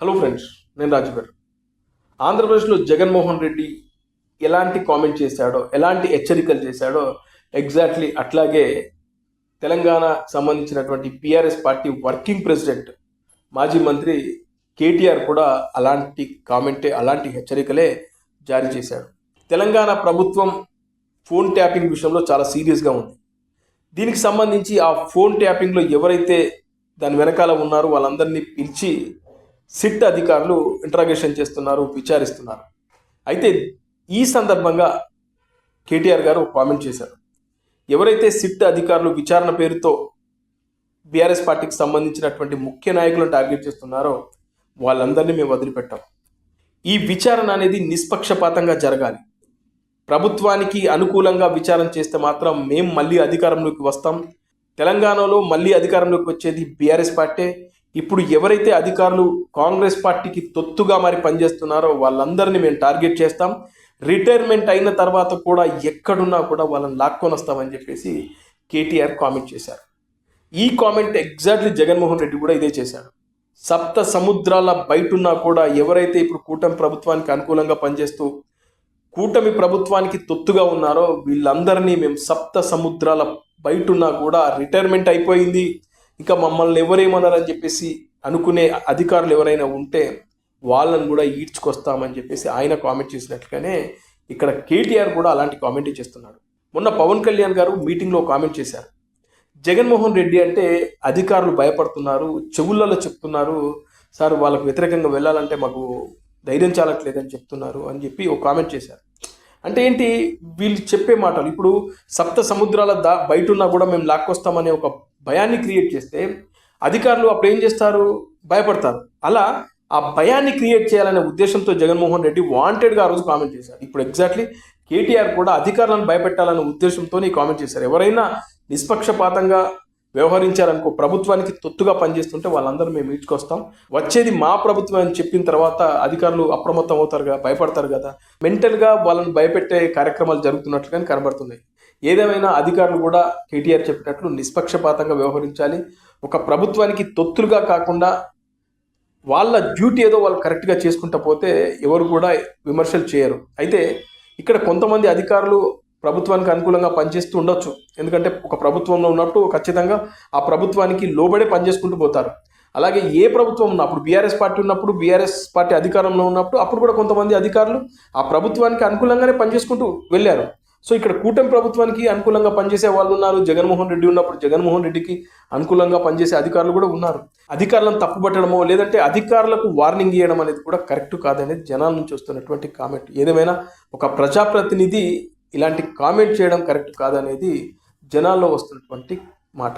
Hello friends నేను రాజు గారు. ఆంధ్రప్రదేశ్లో జగన్మోహన్ రెడ్డి ఎలాంటి కామెంట్ చేశాడో ఎలాంటి హెచ్చరికలు చేశాడో ఎగ్జాక్ట్లీ అట్లాగే తెలంగాణ సంబంధించినటువంటి పిఆర్ఎస్ పార్టీ వర్కింగ్ ప్రెసిడెంట్ మాజీ మంత్రి కేటీఆర్ కూడా అలాంటి కామెంటే అలాంటి హెచ్చరికలే జారీ చేశాడు. తెలంగాణ ప్రభుత్వం ఫోన్ ట్యాపింగ్ విషయంలో చాలా సీరియస్గా ఉంది. దీనికి సంబంధించి ఆ ఫోన్ ట్యాపింగ్లో ఎవరైతే దాని వెనకాల ఉన్నారో వాళ్ళందరినీ పిలిచి సిట్ అధికారులు ఇంట్రాగేషన్ చేస్తున్నారు విచారిస్తున్నారు. అయితే ఈ సందర్భంగా కేటీఆర్ గారు కామెంట్ చేశారు. ఎవరైతే సిట్ అధికారులు విచారణ పేరుతో బీఆర్ఎస్ పార్టీకి సంబంధించినటువంటి ముఖ్య నాయకులను టార్గెట్ చేస్తున్నారో వాళ్ళందరినీ మేము వదిలిపెట్టాం. ఈ విచారణ అనేది నిష్పక్షపాతంగా జరగాలి. ప్రభుత్వానికి అనుకూలంగా విచారణ చేస్తే మాత్రం మేము మళ్ళీ అధికారంలోకి వస్తాం. తెలంగాణలో మళ్ళీ అధికారంలోకి వచ్చేది బీఆర్ఎస్ పార్టీ ఇప్పుడు ఎవరైతే అధికారులు కాంగ్రెస్ పార్టీకి తొత్తుగా మరి పనిచేస్తున్నారో వాళ్ళందరినీ మేము టార్గెట్ చేస్తాం. రిటైర్మెంట్ అయిన తర్వాత కూడా ఎక్కడున్నా కూడా వాళ్ళని లాక్కొని వస్తామని చెప్పేసి కేటీఆర్ కామెంట్ చేశారు. ఈ కామెంట్ ఎగ్జాక్ట్లీ జగన్మోహన్ రెడ్డి కూడా ఇదే చేశాడు. సప్త సముద్రాల బయటున్నా కూడా ఎవరైతే ఇప్పుడు కూటమి ప్రభుత్వానికి అనుకూలంగా పనిచేస్తూ కూటమి ప్రభుత్వానికి తొత్తుగా ఉన్నారో వీళ్ళందరినీ మేము సప్త సముద్రాల బయటున్నా కూడా రిటైర్మెంట్ అయిపోయింది. ఇంకా మమ్మల్ని ఎవరేమన్నారని చెప్పేసి అనుకునే అధికారులు ఎవరైనా ఉంటే వాళ్ళని కూడా ఈడ్చుకొస్తామని చెప్పేసి ఆయన కామెంట్ చేసినట్లుగానే ఇక్కడ కేటీఆర్ కూడా అలాంటి కామెంట్ చేస్తున్నాడు. మొన్న పవన్ కళ్యాణ్ గారు మీటింగ్లో కామెంట్ చేశారు. జగన్మోహన్ రెడ్డి అంటే అధికారులు భయపడుతున్నారు చెవులలో చెప్తున్నారు సార్ వాళ్ళకు వ్యతిరేకంగా వెళ్ళాలంటే మాకు ధైర్యం చాలట్లేదని చెప్తున్నారు అని చెప్పి ఒక కామెంట్ చేశారు. అంటే ఏంటి? వీళ్ళు చెప్పే మాటలు. ఇప్పుడు సప్త సముద్రాల దా బయట ఉన్నా కూడా మేము లాక్కొస్తామనే ఒక భయాన్ని క్రియేట్ చేస్తే అధికారులు అప్పుడు ఏం చేస్తారు? భయపడతారు. అలా ఆ భయాన్ని క్రియేట్ చేయాలనే ఉద్దేశంతో జగన్మోహన్ రెడ్డి వాంటెడ్గా ఆ రోజు కామెంట్ చేశారు. ఇప్పుడు ఎగ్జాక్ట్లీ కేటీఆర్ కూడా అధికారులను భయపెట్టాలనే ఉద్దేశంతో ఈ కామెంట్ చేశారు. ఎవరైనా నిష్పక్షపాతంగా వ్యవహరించారనుకో ప్రభుత్వానికి తొత్తుగా పనిచేస్తుంటే వాళ్ళందరూ మేము ఈడ్చుకొస్తాం. వచ్చేది మా ప్రభుత్వం అని చెప్పిన తర్వాత అధికారులు అప్రమత్తం అవుతారుగా భయపడతారు కదా. మెంటల్గా వాళ్ళని భయపెట్టే కార్యక్రమాలు జరుగుతున్నట్లుగా కనబడుతున్నాయి. ఏదేమైనా అధికారులు కూడా కేటీఆర్ చెప్పినట్లు నిష్పక్షపాతంగా వ్యవహరించాలి. ఒక ప్రభుత్వానికి తొత్తులుగా కాకుండా వాళ్ళ డ్యూటీ ఏదో వాళ్ళు కరెక్ట్గా చేసుకుంటా పోతే ఎవరు కూడా విమర్శలు చేయరు. అయితే ఇక్కడ కొంతమంది అధికారులు ప్రభుత్వానికి అనుకూలంగా పనిచేస్తూ ఉండొచ్చు. ఎందుకంటే ఒక ప్రభుత్వంలో ఉన్నప్పుడు ఖచ్చితంగా ఆ ప్రభుత్వానికి లోబడే పనిచేసుకుంటూ పోతారు. అలాగే ఏ ప్రభుత్వం ఉన్నా అప్పుడు బీఆర్ఎస్ పార్టీ ఉన్నప్పుడు బీఆర్ఎస్ పార్టీ అధికారంలో ఉన్నప్పుడు అప్పుడు కూడా కొంతమంది అధికారులు ఆ ప్రభుత్వానికి అనుకూలంగానే పనిచేసుకుంటూ వెళ్ళారు. సో ఇక్కడ కూటమి ప్రభుత్వానికి అనుకూలంగా పనిచేసే వాళ్ళు ఉన్నారు. జగన్మోహన్ రెడ్డి ఉన్నప్పుడు జగన్మోహన్ రెడ్డికి అనుకూలంగా పనిచేసే అధికారులు కూడా ఉన్నారు. అధికారులను తప్పుపట్టడమో లేదంటే అధికారులకు వార్నింగ్ ఇవ్వడం అనేది కూడా కరెక్ట్ కాదనేది జనాల నుంచి వస్తున్నటువంటి కామెంట్. ఏదేమైనా ఒక ప్రజాప్రతినిధి ఇలాంటి కామెంట్ చేయడం కరెక్ట్ కాదనేది జనాల్లో వస్తున్నటువంటి మాట.